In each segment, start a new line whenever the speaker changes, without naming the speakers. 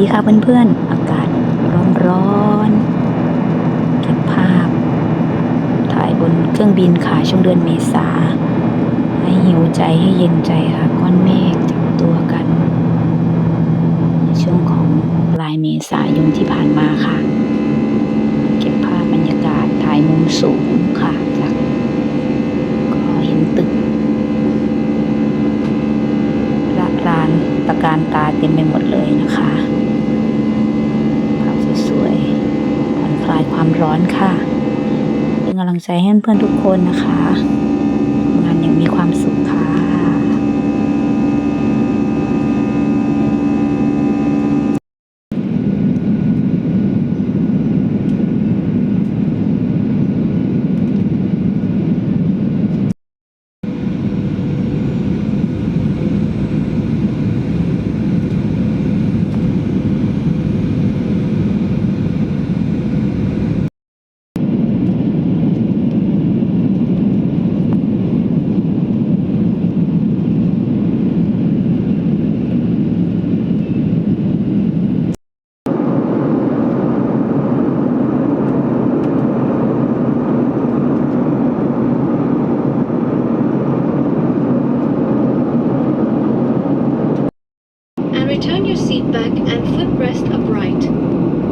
ดีค่ะเพื่อนๆ อากาศร้อนๆเก็บภาพ ถ่ายบนเครื่องบินค่ะช่วงเดือนเมษา ให้หิวใจให้เย็นใจค่ะ ก้อนเมฆจับตัวกัน ในช่วงของปลายเมษายนที่ผ่านมาค่ะ เก็บภาพบรรยากาศถ่ายมุมสูงค่ะจากก็เห็นตึกระรานตะการตาเต็มไปหมดเลยนะคะ ภาพสวยๆผ่อน ความร้อนค่ะ เป็นกำลังใจให้เพื่อนทุกคนนะคะทำงานอย่างมีความสุขค่ะ
seat back and footrest upright.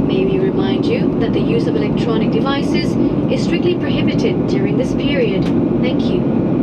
May we remind you that the use of electronic devices is strictly prohibited during this period. Thank you.